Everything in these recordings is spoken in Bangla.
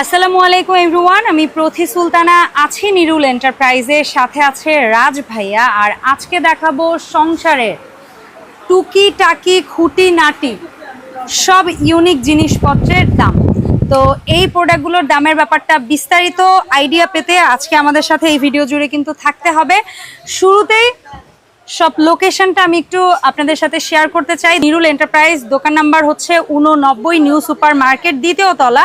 আসসালামু আলাইকুম এভরিওয়ান আমি প্রথি সুলতানা আছি নিরুল এন্টারপ্রাইজের সাথে আছে রাজ ভাইয়া। আর আজকে দেখাবো সংসারের টুকি টাকি খুঁটি নাটি সব ইউনিক জিনিসপত্রের দাম। তো এই প্রোডাক্টগুলোর দামের ব্যাপারটা বিস্তারিত আইডিয়া পেতে আজকে আমাদের সাথে এই ভিডিও জুড়ে কিন্তু থাকতে হবে। শুরুতেই সব লোকেশনটা আমি একটু আপনাদের সাথে শেয়ার করতে চাই। নিরুল এন্টারপ্রাইজ দোকান নাম্বার হচ্ছে উননব্বই নিউ সুপার মার্কেট দ্বিতীয় তলা।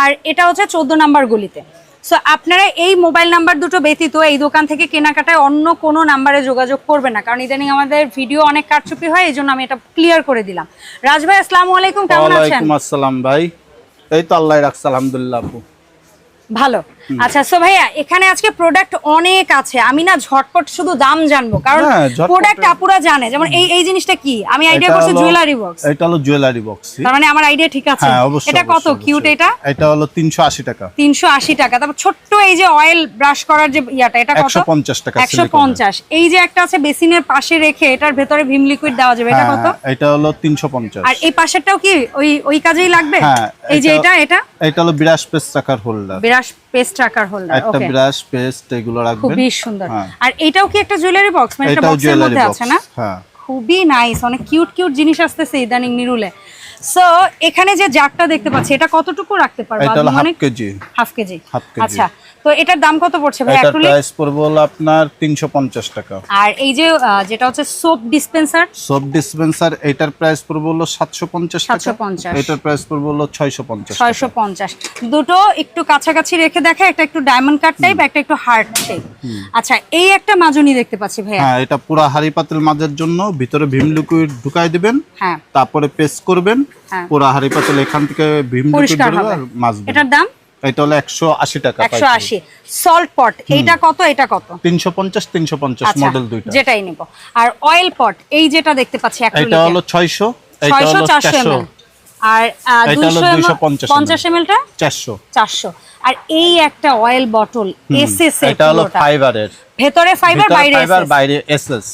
আর এটা হচ্ছে চোদ্দ নাম্বার গলিতে। সো আপনারা এই মোবাইল নাম্বার দুটো ব্যতীত এই দোকান থেকে কেনাকাটায় অন্য কোনো নাম্বারে যোগাযোগ করবেন না। কারণ ইদানিং আমাদের ভিডিও অনেক কারচুপি হয় এই জন্য আমি এটা ক্লিয়ার করে দিলাম। রাজ ভাই আসসালামু আলাইকুম কেমন আছেন? আসসালাম ভাই। এই তো আল্লাহ রাখছে আলহামদুলিল্লাহ আপু। ভালো। আচ্ছা সো ভাইয়া এখানে আজকে প্রোডাক্ট অনেক আছে। আমি না ঝটপট শুধু দাম জানব কারণ হ্যাঁ, প্রোডাক্ট আপুরা জানে। যেমন এই এই জিনিসটা কি? আমি আইডিয়া করছি জুয়েলারি বক্স এটা হলো জুয়েলারি বক্স তার মানে আমার আইডিয়া ঠিক আছে। হ্যাঁ এটা কত? কিউট এটা? এটা হলো 380 টাকা। তিনশো আশি টাকা। তারপর ছোট্ট এই যে অয়েল ব্রাশ করার যে ইয়াটা এটা কত? 150 টাকা একশো silicone-এর। পঞ্চাশ। এই যে একটা আছে বেসিনের পাশে রেখে এটার ভেতরে ভিম লিকুইড দেওয়া যাবে এটা হ্যাঁ, কত? এটা হলো 350 আর এই পাশেরটাও কি? ওই ওই কাজেই লাগবে? হ্যাঁ, এই যে এটা এটা- এটা? হলো বিরাশ পেস টাকার হোল্ডার ব্রাশ পেস্ট রাখার হোল্ডার একটা ব্রাশ পেস্ট এগুলো রাখবেন। খুবই সুন্দর। হ্যাঁ। আর এটাও কি একটা জুয়েলারি বক্স মানে একটা বক্সের মধ্যে আছে না? হ্যাঁ। খুবই নাইস অনেক কিউট কিউট জিনিস আসতেছে ইদানিং নিরুলে। সো এখানে যে জারটা দেখতে পাচ্ছি এটা কতটুকু রাখতে পারব? এটা হাফ কেজি। Half KG. আচ্ছা তো এটার দাম কত পড়ছে ভাই? এটার অ্যাকচুয়ালি প্রাইস পড়বে হলো আপনার 350 টাকা। আর এই যে যেটা হচ্ছে সোপ ডিসপেন্সার সব ডিসপেন্সার এটার প্রাইস পড়বে হলো 750 টাকা। 750 এটার প্রাইস পড়বে হলো 650 টাকা। ছয়শো পঞ্চাশ। দুটো একটু কাছাকাছি রেখে দেখা একটা একটু ডায়মন্ড কাট টাইপ একটা একটু হার্ট টাইপ আচ্ছা এই একটা মাজনি দেখতে পাচ্ছি ভাইয়া। হ্যাঁ এটা পুরা হাড়ি পাতিল মাঝের জন্য। ভিতরে ভীম লিকুইড ঢুকাই দিবেন। হ্যাঁ। তারপরে পেস্ট করবেন। হ্যাঁ। পুরা হাড়ি পাতিল এখান থেকে ভীম লিকুইড মাছবেন এটার দাম? এটা হলো একশো আশি টাকা একশো আশি। সল্ট পট এইটা কত এটা কত? তিনশো পঞ্চাশ তিনশো পঞ্চাশ আচ্ছা মডেল দুইটা। যেটাই নিব। আর অয়েল পট এই যেটা দেখতে পাচ্ছি এটা হলো ছয়শো এটা হলো চারশো চারশো। এমএল। আর দুইশো 250 পঞ্চাশ এমএলটা? চারশো। চারশো। আর এই একটা অয়েল বটল এস এস এটা হলো ফাইবারের ভেতরে ফাইবার বাইরে ফাইবার বাইরে এস এস।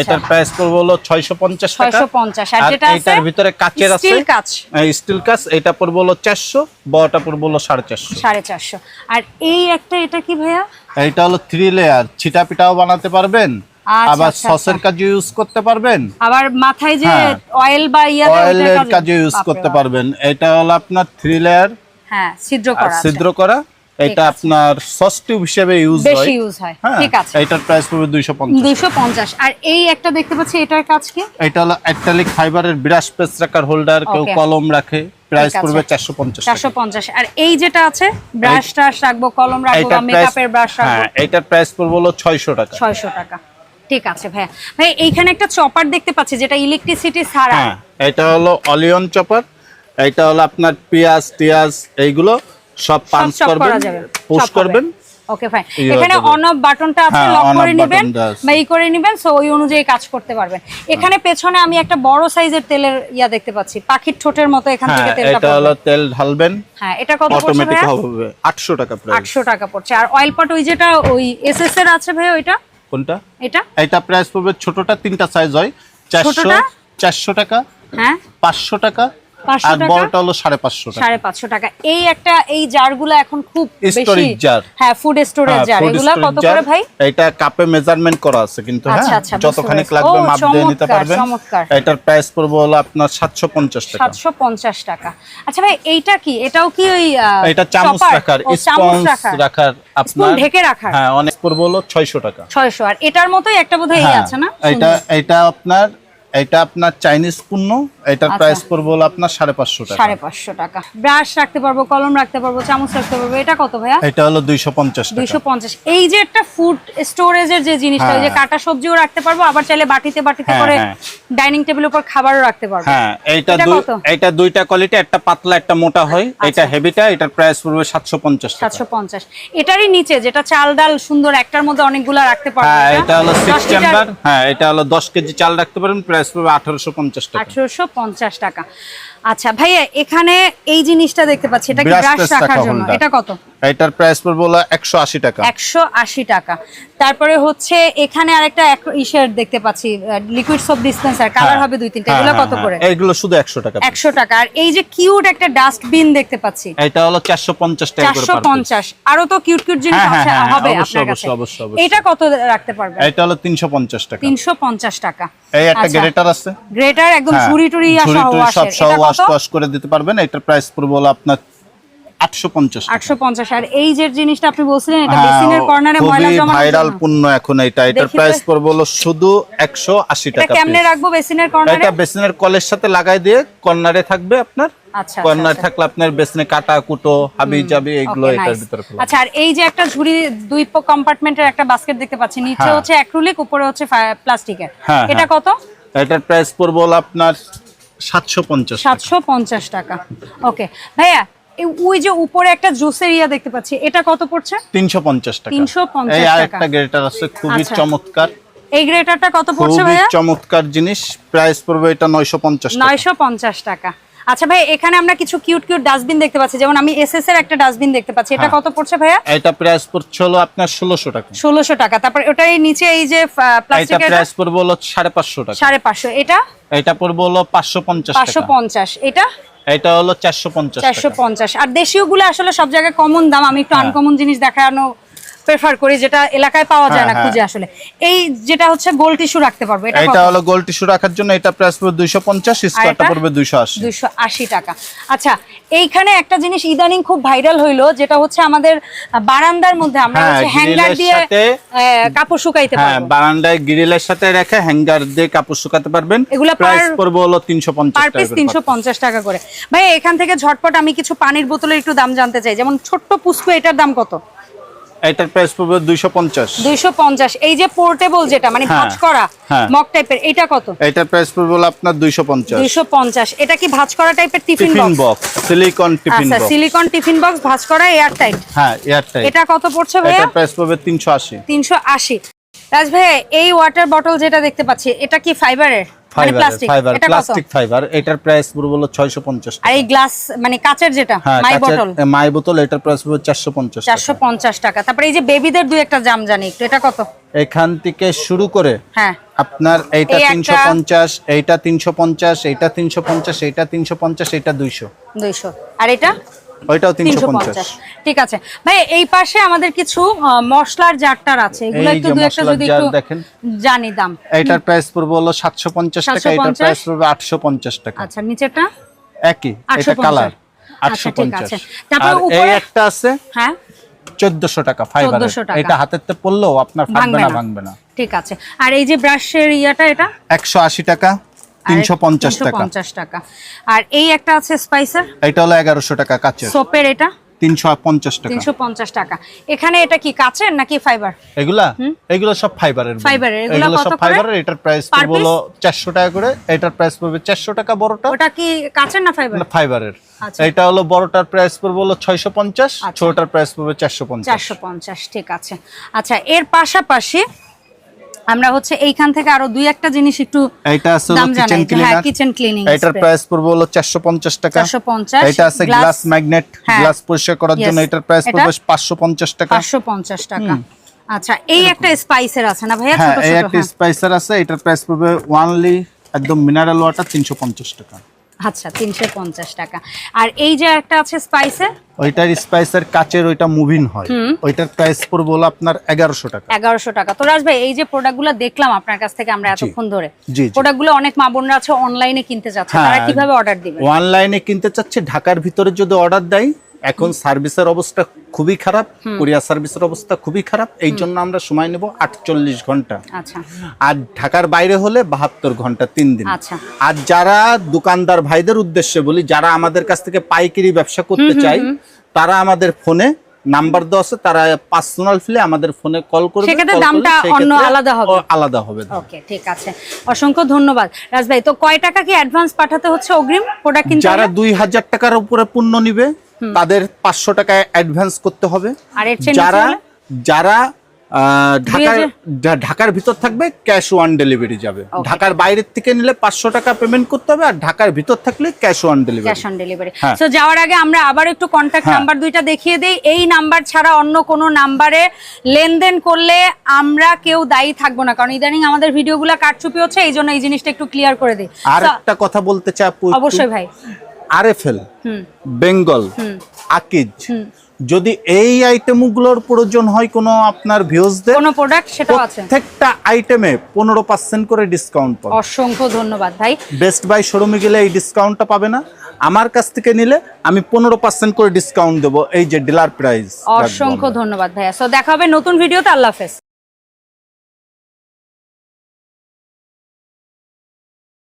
এটার প্রাইস পড়বে হলো ছয়শো পঞ্চাশ টাকা। 650 আর যেটা আছে? এটার ভিতরে কাচের আছে? স্টিল কাচ স্টিল কাচ এটা পড়বে হলো চারশো বড়টা পড়বে হলো সাড়ে চারশো। সাড়ে চারশো। আর এই একটা এটা কি ভাইয়া? এটা হলো থ্রি লেয়ার ছিটা পিঠাও বানাতে পারবেন আচ্ছা, আবার আচ্ছা, সসের কাজে ইউজ করতে পারবেন। আবার মাথায় যে হ্যাঁ। অয়েল বা ইয়া দেয়, অয়েলের কাজে- কাজে ইউজ করতে পারবেন। এটা হলো আপনার থ্রি লেয়ার হ্যাঁ ছিদ্র করা ছিদ্র করা। এটা আপনার সস টিউব হিসেবে ইউজ হয়। বেশি ইউজ হয়। হ্যাঁ ঠিক আছে। এটার প্রাইস পড়বে দুইশো পঞ্চাশ। দুইশো পঞ্চাশ। আর এই একটা দেখতে পাচ্ছি এটার কাজ কি? এটা হলো অ্যাক্টালিক ফাইবারের বিরাশ পেস রাখার হোল্ডার কেউ কলম রাখে। প্রাইস পড়বে চারশো পঞ্চাশ চারশো পঞ্চাশ। আর এই যেটা আছে ব্রাশ টাশ রাখব কলম রাখব বা মেকআপের ব্রাশ রাখব। হ্যাঁ এটার প্রাইস পড়বে হলো ছয়শো টাকা। ছয়শো টাকা। ঠিক আছে ভাইয়া। ভাই এইখানে একটা চপার দেখতে পাচ্ছি যেটা ইলেকট্রিসিটি ছাড়া। হ্যাঁ এটা হলো অলিয়ন চপার এটা হলো আপনার পেঁয়াজ টিয়াজ এইগুলো। সব পাঞ্চ করবেন পুশ করবেন। ওকে ফাইন এখানে অন অফ বাটনটা হ্যাঁ, লক করে নেবেন। বা ই করে নেবেন সো ওই অনুযায়ী কাজ করতে পারবেন। এখানে পেছনে আমি একটা বড় সাইজের তেলের ইয়া দেখতে পাচ্ছি পাখির ঠোঁটের মতো এখান থেকে হ্যাঁ তেলটা এটা হলো তেল ঢালবেন। হ্যাঁ এটা কত পড়ছে অটোমেটিক হবে আটশো টাকা প্রাইস আটশো টাকা পড়ছে। আর অয়েল পট ওই যেটা ওই এসএস এর আছে ভাই ওইটা? কোনটা? এটা? এটা প্রাইস পড়বে ছোটটা তিনটা সাইজ হয়। চারশো ছোটটা? চারশো টাকা হ্যাঁ। পাঁচশো টাকা 500 আর? বড়টা হলো টাকা। এই একটা এই জারগুলো এখন খুব বেশি Storage jar। হ্যাঁ ফুড স্টোরেজ জার এগুলা কত করে ভাই? এটা কাপে মেজারমেন্ট করা আছে কিন্তু হ্যাঁ? আচ্ছা, আচ্ছা, যতখানি লাগবে মাপ দিয়ে নিতে পারবেন। এটার প্রাইস পড়বে হলো আপনার সাতশো পঞ্চাশ টাকা। সাতশো পঞ্চাশ টাকা। আচ্ছা ভাই এইটা কি? এটাও কি ওই এটা চামচ রাখার স্পঞ্জ রাখার। আপনার ঢেকে রাখার? হ্যাঁ অনেক পড়বে হলো ছয়শো টাকা। ছয়শো। আর এটার মতোই একটা বোধহয় হ্যাঁ আছে না? এটা এটা আপনার এটা আপনার চাইনিজ পণ্য এটার আচ্ছা। প্রাইস পড়বে হলো আপনার সাড়ে পাঁচশো টাকা। সাড়ে পাঁচশো টাকা। ব্রাশ রাখতে পারব কলম রাখতে পারব চামচ রাখতে পারব এটা কত ভাইয়া? এটা হলো দুইশো পঞ্চাশ টাকা। দুইশো পঞ্চাশ। এই যে একটা ফুড স্টোরেজের যে জিনিসটা যে হ্যাঁ। কাটা সবজিও রাখতে পারব আবার চাইলে বাটিতে বাটিতে হ্যাঁ, করে হ্যাঁ। ডাইনিং টেবিলের উপর খাবারও রাখতে পারব। হ্যাঁ এইটা এটা দুই এটা দুইটা কোয়ালিটি একটা পাতলা একটা মোটা হয়। এটা হেভিটা এটার প্রাইস পড়বে সাতশো পঞ্চাশ টাকা। সাতশো পঞ্চাশ। এটারই নিচে যেটা চাল ডাল সুন্দর একটার মধ্যে অনেকগুলা রাখতে পারব হ্যাঁ এটা। হলো সিক্স চেম্বার হ্যাঁ এটা হলো দশ কেজি চাল রাখতে পারেন প্রাইস পড়বে আঠারোশো পঞ্চাশ টাকা। আঠারোশো পঞ্চাশ টাকা। আচ্ছা ভাইয়া এখানে এই জিনিসটা দেখতে পাচ্ছি এটা কি ব্রাশ রাখার জন্য? এটা কত? এটার প্রাইস পড়বে হলো একশো আশি টাকা। একশো আশি টাকা। তারপরে হচ্ছে এখানে আরেকটা ইসের দেখতে পাচ্ছি লিকুইড সোপ ডিসপেন্সার কালার। হবে দুই তিনটা হ্যাঁ, এগুলো হ্যাঁ, কত হ্যাঁ। করে? এইগুলো শুধু একশো টাকা একশো টাকা। আর এই যে কিউট একটা ডাস্টবিন দেখতে পাচ্ছি এটা হলো চারশো পঞ্চাশ টাকা করে চারশো per piece। পঞ্চাশ। আরও তো কিউট কিউট জিনিস আছে হবে আপনার কাছে। এটা কত রাখতে পারবেন? এটা হলো তিনশো পঞ্চাশ টাকা। তিনশো পঞ্চাশ টাকা। এই একটা আচ্ছা। গ্রেটার আছে? গ্রেটার একদম ঝুড়ি টুড়ি ঝুড়ি সহ টুড়ি এটা ওয়াশ করে দিতে পারবেন এটার প্রাইস পড়বে হলো আপনার আটশো পঞ্চাশ আটশো পঞ্চাশ আর এই যে জিনিসটা আপনি বলছিলেন এটা হ্যাঁ, বেসিনের কর্নারে ময়লা জমা ভাইরাল পণ্য এখন এটা এটার প্রাইস পড়বে হলো শুধু একশো আশি এটা কেমনে রাখব বেসিনের কর্নারে? এটা বেসিনের কলের সাথে লাগাই দিয়ে কর্নারে থাকবে আপনার। আচ্ছা কর্নার থাকলে আপনার বেসিনে কাটা কুটো হাবি জাবি এগুলো এটার ভিতরে আচ্ছা আর এই যে একটা ঝুড়ি দুই কম্পার্টমেন্টের একটা বাস্কেট দেখতে পাচ্ছি নিচে হ্যাঁ। হচ্ছে অ্যাক্রিলিক উপরে হচ্ছে প্লাস্টিকের হ্যাঁ, এটা। কত? এটার প্রাইস পড়বে হলো আপনার সাতশো পঞ্চাশ সাতশো পঞ্চাশ টাকা। ওকে ভাইয়া ওই যে উপরে একটা জুসের ইয়া দেখতে পাচ্ছি এটা কত পড়ছে? তিনশো পঞ্চাশ টাকা। 350 এই টাকা। আরেকটা গ্রেটার আছে খুবই আচ্ছা। চমৎকার। এই গ্রেটারটা কত পড়ছে খুবই ভাইয়া? চমৎকার জিনিস। প্রাইস পড়বে এটা নয়শো পঞ্চাশ টাকা। নয়শো পঞ্চাশ টাকা। আচ্ছা ভাই এখানে আমরা কিছু কিউট কিউট ডাস্টবিন দেখতে পাচ্ছি। যেমন আমি এসএস এর একটা ডাস্টবিন দেখতে পাচ্ছি। এটা হ্যাঁ। কত পড়ছে ভাইয়া? এটা প্রাইস পড়ছে হলো আপনার ষোলোশো টাকা। ষোলোশো টাকা। তারপর ওটার এই নিচে এই যে প্লাস্টিকের এটা প্রাইস পড়বে হলো সাড়ে পাঁচশো টাকা। সাড়ে পাঁচশো। এটা? এটা পড়বে হলো পাঁচশো পঞ্চাশ পাঁচশো টাকা পঞ্চাশ। এটা? এটা হলো চারশো পঞ্চাশ চারশো টাকা পঞ্চাশ। আর দেশীয়গুলো আসলে সব জায়গায় কমন দাম। আমি একটু হ্যাঁ। আনকমন জিনিস দেখানো প্রেফার করি যেটা এলাকায় পাওয়া যায় না হ্যাঁ, খুঁজে আসলে। এই যেটা হচ্ছে গোল টিস্যু রাখতে পারব এটা এটা হলো গোল টিস্যু রাখার জন্য এটা প্রাইস পড়বে দুইশো পঞ্চাশ স্কোয়ারটা পড়বে দুইশো আশি। দুইশো আশি টাকা। আচ্ছা এইখানে একটা জিনিস ইদানিং খুব ভাইরাল হইল যেটা হচ্ছে আমাদের বারান্দার মধ্যে আমরা হ্যাঁ, হচ্ছে হ্যাঙ্গার দিয়ে কাপড় শুকাইতে পারব। হ্যাঁ বারান্দায় গ্রিলের সাথে রেখে হ্যাঙ্গার দিয়ে কাপড় শুকাতে পারবেন। এগুলা প্রাইস পড়বে হলো তিনশো পঞ্চাশ পার পিস করে তিনশো পঞ্চাশ টাকা করে। ভাই এখান থেকে ঝটপট আমি কিছু পানির বোতলের একটু দাম জানতে চাই। যেমন ছোট্ট পুষ্প এটার দাম কত? এটার প্রাইস পড়বে দুইশো পঞ্চাশ। দুইশো পঞ্চাশ। এই যে পোর্টেবল যেটা মানে হ্যাঁ, ভাঁজ করা হ্যাঁ। মক টাইপের এটা কত? এটার প্রাইস পড়বে আপনার দুইশো পঞ্চাশ। দুইশো পঞ্চাশ। এটা কি ভাঁজ করা টাইপের tiffin box box silicone tiffin আচ্ছা সিলিকন টিফিন বক্স ভাঁজ করা এয়ার টাইট হ্যাঁ এয়ারটাইট এটা কত পড়ছে ভাইয়া? এটার প্রাইস পড়বে তিনশো আশি। তিনশো আশি। রাজ ভাইয়া এই ওয়াটার বটল যেটা দেখতে পাচ্ছি এটা কি ফাইবারের ফাইবার ফাইবার প্লাস্টিক ফাইবার এটার প্রাইস পড়বে হলো ছয়শো পঞ্চাশ আর এই গ্লাস মানে কাচের যেটা মাই কাঁচের- মাই বোতল এটার প্রাইস পড়বে চারশো পঞ্চাশ চারশো টাকা। তারপরে এই যে বেবিদের দুই একটা জাম জানি একটু এটা কত? এখান থেকে শুরু করে হ্যাঁ। আপনার এইটা এই একটা- তিনশো পঞ্চাশ এইটা তিনশো পঞ্চাশ এইটা তিনশো পঞ্চাশ এইটা তিনশো পঞ্চাশ এইটা দুইশো। দুইশো। আর এটা? ওইটাও তিনশো তিনশো পঞ্চাশ। পঞ্চাশ। ঠিক আছে। ভাই এই পাশে আমাদের কিছু মশলার জারটার আছে। এগুলো একটু যে একটা যদি একটু দেখেন। জানি দাম। এইটার প্রাইস পড়বে হলো সাতশো পঞ্চাশ টাকা এটার প্রাইস পড়বে আটশো পঞ্চাশ টাকা। আচ্ছা নিচেরটা? একই 850 এটা কালার আচ্ছা, আটশো ঠিক পঞ্চাশ আছে। তারপর উপরে- একটা আছে হ্যাঁ? চোদ্দশো টাকা ফাইবার এটা হাতের তে পড়লেও আপনার ফাটবে না। ভাঙবে না। ঠিক আছে। আর এই যে ব্রাশের ইয়াটা এটা? একশো আশি টাকা। তিনশো পঞ্চাশ টাকা। পঞ্চাশ টাকা। আর এই একটা আছে স্পাইসার এটা হলো এগারোশো টাকা কাচের। সোপের এটা? তিনশো পঞ্চাশ টাকা। তিনশো পঞ্চাশ টাকা। এখানে এটা কি কাচের নাকি ফাইবার এগুলা? এগুলো সব ফাইবারের ফাইবারের, এগুলা সব ফাইবারের এটার প্রাইস পড়বে হলো চারশো টাকা করে। এটার প্রাইস পড়বে চারশো টাকা বড়টা। ওটা কি কাচের না ফাইবার ফাইবারের আচ্ছা। এটা হলো বড়টার প্রাইস পড়বে হলো ছয়শো পঞ্চাশ আচ্ছা। ছোটটার প্রাইস পড়বে চারশো পঞ্চাশ। চারশো পঞ্চাশ ঠিক আছে। আচ্ছা এর পাশাপাশি আমরা হচ্ছে এইখান থেকে আরও দুই একটা জিনিস একটু এটা আছে কিচেন হ্যাঁ ক্লিনার কিচেন ক্লিনিং এটার প্রাইস পড়বে হলো চারশো পঞ্চাশ টাকা। 450 এটা আছে গ্লাস ম্যাগনেট হ্যাঁ। গ্লাস পরিষ্কার করার জন্য এটার প্রাইস? পড়বে পাঁচশো পঞ্চাশ টাকা। পাঁচশো পঞ্চাশ টাকা। আচ্ছা এই একটা স্পাইসার আছে না ভাইয়া? ছোট ছোট হ্যাঁ এই একটা হ্যাঁ। স্পাইসার আছে এটার প্রাইস পড়বে ওয়ানলি একদম মিনারেল ওয়াটার তিনশো পঞ্চাশ টাকা। আচ্ছা তিনশো পঞ্চাশ টাকা। আর এই যে একটা আছে স্পাইসের ওইটার স্পাইসের কাচের ওইটা মুভিং হয়। ওইটার প্রাইস পড়বে হলো আপনার এগারোশো টাকা। এগারোশো টাকা। তো রাজ ভাই এই যে প্রোডাক্টগুলো দেখলাম আপনার কাছ থেকে আমরা এতক্ষণ ধরে। প্রোডাক্টগুলো অনেক মা বোনরা আছে অনলাইনে কিনতে যাচ্ছে। হ্যাঁ। তারা কীভাবে অর্ডার দিবে? অনলাইনে কিনতে চাচ্ছে ঢাকার ভিতরে যদি অর্ডার দেয় এখন সার্ভিসের অবস্থা খুবই খারাপ কোরিয়ার সার্ভিসের অবস্থা খুবই খারাপ এই জন্য আমরা সময় নেব আটচল্লিশ ঘণ্টা। আচ্ছা। আর ঢাকার বাইরে হলে বাহাত্তর ঘণ্টা তিন দিন। আচ্ছা। আর যারা দোকানদার ভাইদের উদ্দেশ্যে বলি যারা আমাদের কাছ থেকে পাইকারি ব্যবসা করতে চায় তারা আমাদের ফোনে নাম্বার দেওয়া আছে তারা পার্সোনাল ফিলে আমাদের ফোনে কল করবে সেক্ষেত্রে দামটা অন্য আলাদা হবে। আলাদা হবে ওকে ঠিক আছে। অসংখ্য ধন্যবাদ। রাজ ভাই তো কয় টাকা কি অ্যাডভান্স পাঠাতে হচ্ছে অগ্রিম প্রোডাক্ট কিনতে যারা হলে? দুই হাজার টাকার উপরে পণ্য নিবে তাদের পাঁচশো টাকা অ্যাডভান্স করতে হবে। যারা যারা ঢাকার ঢাকার ভিতর থাকবে ক্যাশ ওয়ান ডেলিভারি যাবে। ঢাকার বাইরের থেকে নিলে পাঁচশো টাকা পেমেন্ট করতে হবে আর ঢাকার ভিতর থাকলে cash on delivery cash on delivery. So যাওয়ার আগে আমরা আবার একটু কন্ট্যাক্ট। নাম্বার দুইটা দেখিয়ে দেই। এই নাম্বার ছাড়া অন্য কোনো নাম্বারে লেনদেন করলে আমরা কেউ দায়ী থাকব না। কারণ ইদানিং আমাদের ভিডিওগুলো কারচুপি হচ্ছে এই জন্য এই জিনিসটা একটু ক্লিয়ার করে দিই। আর একটা কথা বলতে চাই অবশ্যই ভাই। আরএফএল বেঙ্গল আকিজ যদি এই আইটেমগুলোর প্রয়োজন হয় কোনো আপনার ভিউজদের কোনো প্রোডাক্ট সেটা আছে। প্রত্যেকটা আইটেমে পনেরো পার্সেন্ট করে ডিসকাউন্ট পাবে অসংখ্য ধন্যবাদ ভাই। বেস্ট বাই শোরুমে গেলে এই ডিসকাউন্টটা পাবে না। আমার কাছ থেকে নিলে আমি পনেরো পার্সেন্ট করে ডিসকাউন্ট দেবো। এই যে ডিলার প্রাইস অসংখ্য ধন্যবাদ ভাইয়া। সো দেখা হবে নতুন ভিডিওতে আল্লাহ হাফেজ।